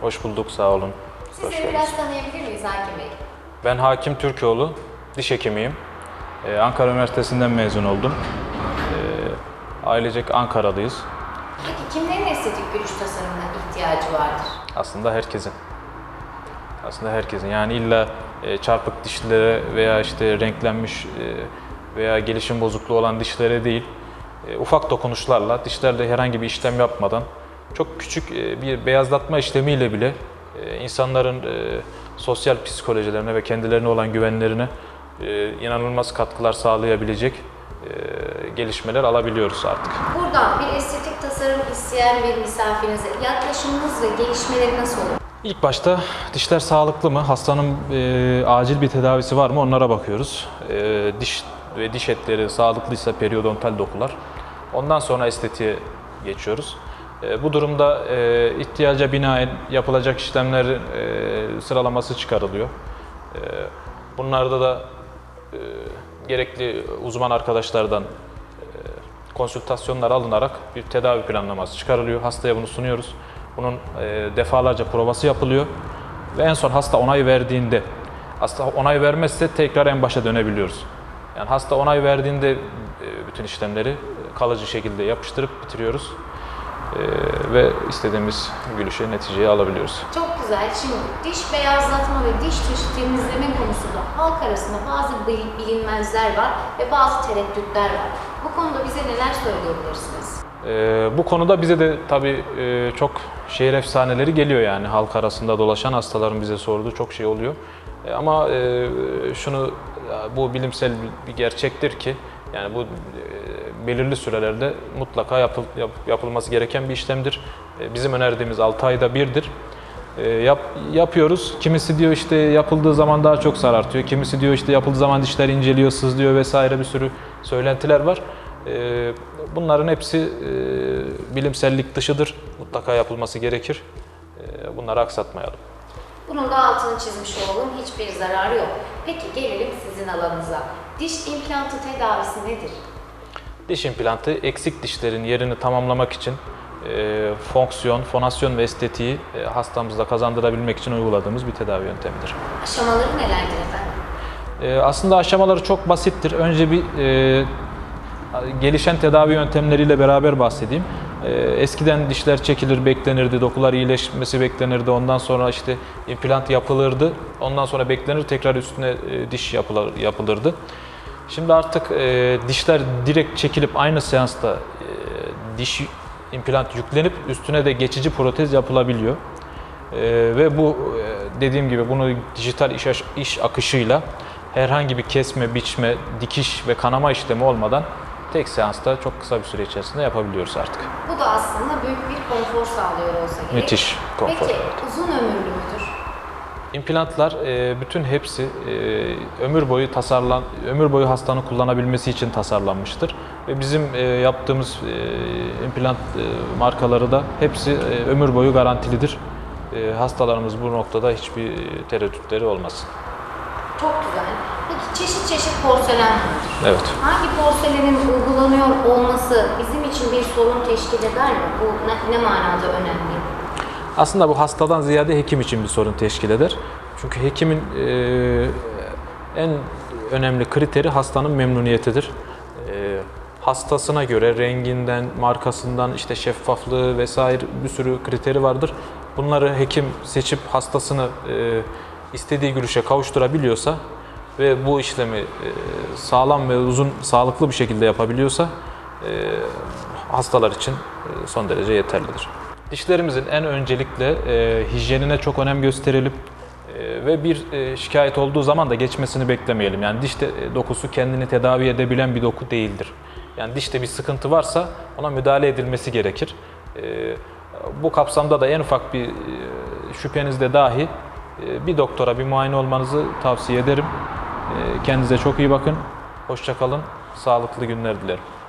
Hoş bulduk, sağ olun. Hoş Sizleri biraz tanıyabilir miyiz Hakim Bey? Ben Hakim Türkoğlu, diş hekimiyim. Ee, Ankara Üniversitesi'nden mezun oldum. Ee, ailecek Ankaralıyız. Peki kimlerin estetik gülüş tasarımına ihtiyacı vardır? Aslında herkesin. Aslında herkesin. Yani illa e, çarpık dişlere veya işte renklenmiş e, veya gelişim bozukluğu olan dişlere değil, e, ufak dokunuşlarla, dişlerde herhangi bir işlem yapmadan, çok küçük e, bir beyazlatma işlemiyle bile e, insanların e, sosyal psikolojilerine ve kendilerine olan güvenlerine inanılmaz katkılar sağlayabilecek gelişmeler alabiliyoruz artık. Buradan bir estetik tasarım isteyen bir misafirinize yaklaşımınız ve gelişmeleri nasıl olur? İlk başta dişler sağlıklı mı, hastanın e, acil bir tedavisi var mı onlara bakıyoruz. E, diş ve diş etleri sağlıklıysa periyodontal dokular. Ondan sonra estetiğe geçiyoruz. E, bu durumda e, ihtiyaca binaen yapılacak işlemlerin e, sıralaması çıkarılıyor. E, bunlarda da e, gerekli uzman arkadaşlardan konsültasyonlar alınarak bir tedavi planlaması çıkarılıyor. Hastaya bunu sunuyoruz. Bunun defalarca provası yapılıyor. Ve en son hasta onay verdiğinde, hasta onay vermezse tekrar en başa dönebiliyoruz. Yani hasta onay verdiğinde bütün işlemleri kalıcı şekilde yapıştırıp bitiriyoruz. E, ve istediğimiz gülüşe, neticeyi alabiliyoruz. Çok güzel. Şimdi diş beyazlatma ve diş taşı temizleme konusunda halk arasında bazı bil- bilinmezler var ve bazı tereddütler var. Bu konuda bize neler söyleyebilirsiniz? Ee, bu konuda bize de tabii e, çok şehir efsaneleri geliyor yani halk arasında dolaşan hastaların bize sorduğu çok şey oluyor. E, ama e, şunu e, bu bilimsel bir- bir gerçektir ki yani bu e, belirli sürelerde mutlaka yapıl, yap- yapılması gereken bir işlemdir. E, bizim önerdiğimiz 6 ayda birdir. E, yap, yapıyoruz. Kimisi diyor işte yapıldığı zaman daha çok sarartıyor. Kimisi diyor işte yapıldığı zaman dişler inceliyor, sızlıyor vesaire bir sürü söylentiler var. E, bunların hepsi bilimsellik dışıdır. Mutlaka yapılması gerekir. E, bunları aksatmayalım. Bunun da altını çizmiş olalım. Hiçbir zararı yok. Peki gelelim sizin alanınıza. Diş implantı tedavisi nedir? Diş implantı eksik dişlerin yerini tamamlamak için e, fonksiyon, fonasyon ve estetiği e, hastamızda kazandırabilmek için uyguladığımız bir tedavi yöntemidir. Aşamaları nelerdir efendim? E, aslında aşamaları çok basittir. Önce bir e, gelişen tedavi yöntemleriyle beraber bahsedeyim. E, eskiden dişler çekilir, beklenirdi, dokular iyileşmesi beklenirdi. Ondan sonra işte implant yapılırdı. Ondan sonra beklenir, tekrar üstüne e, diş yapılır, yapılırdı. Şimdi artık e, dişler direkt çekilip aynı seansta e, diş implant yüklenip üstüne de geçici protez yapılabiliyor. Ee, ve bu e, dediğim gibi bunu dijital iş, iş akışıyla herhangi bir kesme, biçme, dikiş ve kanama işlemi olmadan tek seansta çok kısa bir süre içerisinde yapabiliyoruz artık. Bu da aslında büyük bir konfor sağlıyor olsa gerek. Müthiş konfor. Peki evet. uzun ömürlü müdür? İmplantlar e, bütün hepsi e, ömür boyu tasarlan ömür boyu hastanın kullanabilmesi için tasarlanmıştır ve bizim e, yaptığımız implant markaları da hepsi ömür boyu garantilidir. Hastalarımız bu noktada hiçbir tereddütleri olmasın. Çok güzel. Peki çeşit çeşit porselen vardır. Evet. Hangi porselenin uygulanıyor olması bizim için bir sorun teşkil eder mi? Bu ne, ne manada önemli? Aslında bu hastadan ziyade hekim için bir sorun teşkil eder. Çünkü hekimin e, en önemli kriteri hastanın memnuniyetidir. E, hastasına göre renginden, markasından, işte şeffaflığı vesaire bir sürü kriteri vardır. Bunları hekim seçip hastasını e, istediği gülüşe kavuşturabiliyorsa ve bu işlemi sağlam ve uzun, sağlıklı bir şekilde yapabiliyorsa hastalar için son derece yeterlidir. Dişlerimizin en öncelikle e, hijyenine çok önem gösterelim e, ve bir e, şikayet olduğu zaman da geçmesini beklemeyelim. Yani diş de- dokusu kendini tedavi edebilen bir doku değildir. Yani dişte bir sıkıntı varsa ona müdahale edilmesi gerekir. E, bu kapsamda da en ufak bir şüphenizde dahi bir doktora bir muayene olmanızı tavsiye ederim. Kendinize çok iyi bakın. Hoşça kalın. Sağlıklı günler dilerim.